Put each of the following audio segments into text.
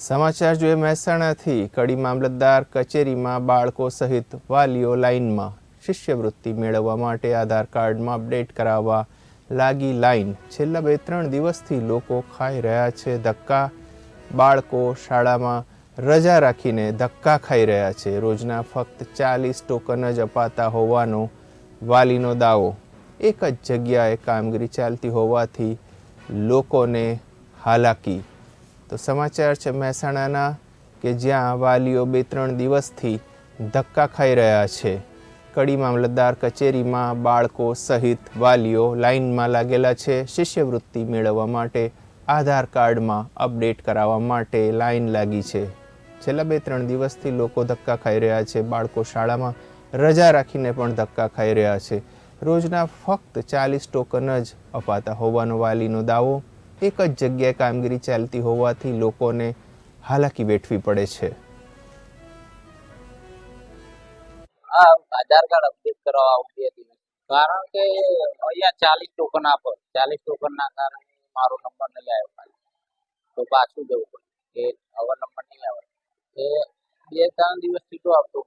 સમાચાર જોઈએ મહેસાણાથી. કડી મામલતદાર કચેરીમાં બાળકો સહિત વાલીઓ લાઇનમાં શિષ્યવૃત્તિ મેળવવા માટે આધાર કાર્ડમાં અપડેટ કરાવવા લાગી લાઈન છેલ્લા બે ત્રણ દિવસથી લોકો ખાઈ રહ્યા છે, ધક્કા. બાળકો શાળામાં રજા રાખીને ધક્કા ખાઈ રહ્યા છે. રોજના ફક્ત ચાલીસ ટોકન જ અપાતા હોવાનો વાલીનો દાવો. એક જ જગ્યાએ કામગીરી ચાલતી હોવાથી લોકોને હાલાકી. તો સમાચાર છે મહેસાણાના કે જ્યાં વાલીઓ બે ત્રણ દિવસથી ધક્કા ખાઈ રહ્યા છે. કડી મામલતદાર કચેરીમાં બાળકો સહિત વાલીઓ લાઇનમાં લાગેલા છે. શિષ્યવૃત્તિ મેળવવા માટે આધાર કાર્ડમાં અપડેટ કરાવવા માટે લાઇન લાગી છે. છેલ્લા બે ત્રણ દિવસથી લોકો ધક્કા ખાઈ રહ્યા છે. બાળકો શાળામાં રજા રાખીને પણ ધક્કા ખાઈ રહ્યા છે. રોજના ફક્ત ચાલીસ ટોકન જ અપાતા હોવાનો વાલીનો દાવો એક જ જગ્યાએ કામગીરી ચાલતી હોવાથી લોકોને હાલાકી વેઠવી પડે છે. હા આધાર કાર્ડ અપડેટ કરવા આવતી હતી. કારણ કે અહીંયા ચાલીસ ટોકન આપો, ચાલીસ ટોકન ના કારણે મારો નંબર નહીં આવ્યો તો પાછું જવું પડે. કે હવે નંબર નહીં આવે. એ બે ત્રણ દિવસથી તો આવતો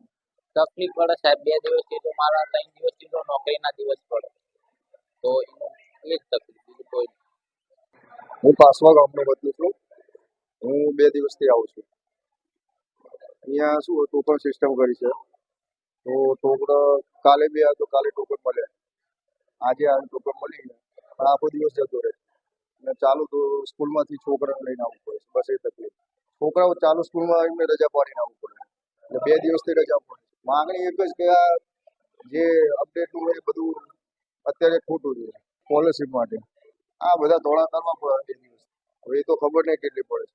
તકલીફ પડે સાહેબ, બે દિવસથી તો મારા ત્રણ દિવસથી તો નોકરીના દિવસ પડે. તો એનું એ જ તકલીફ. હું કાસવા ગામનો વતની છું. હું બે દિવસથી આવું છું. અહીંયા શું ટોકન સિસ્ટમ કરી છે. તો ટોકન કાલે બે તો કાલે ટોકન મળે. આજે આ ટોકન મળી પણ આખો દિવસ જતો રહે. અને ચાલુ તો સ્કૂલમાંથી છોકરાને લઈને આવવું પડે બસ એ તકલીફ. છોકરાઓ ચાલુ સ્કૂલમાં એમને રજા પાડીને આવવું પડે. એટલે બે દિવસથી રજા પડે માગણી એક જ કે આ જે અપડેટનું એ બધું અત્યારે ખોટું છે. સ્કોલરશીપ માટે. આ બધા ધોળા કરવા પડે બે એ તો ખબર નહીં કેટલી પડે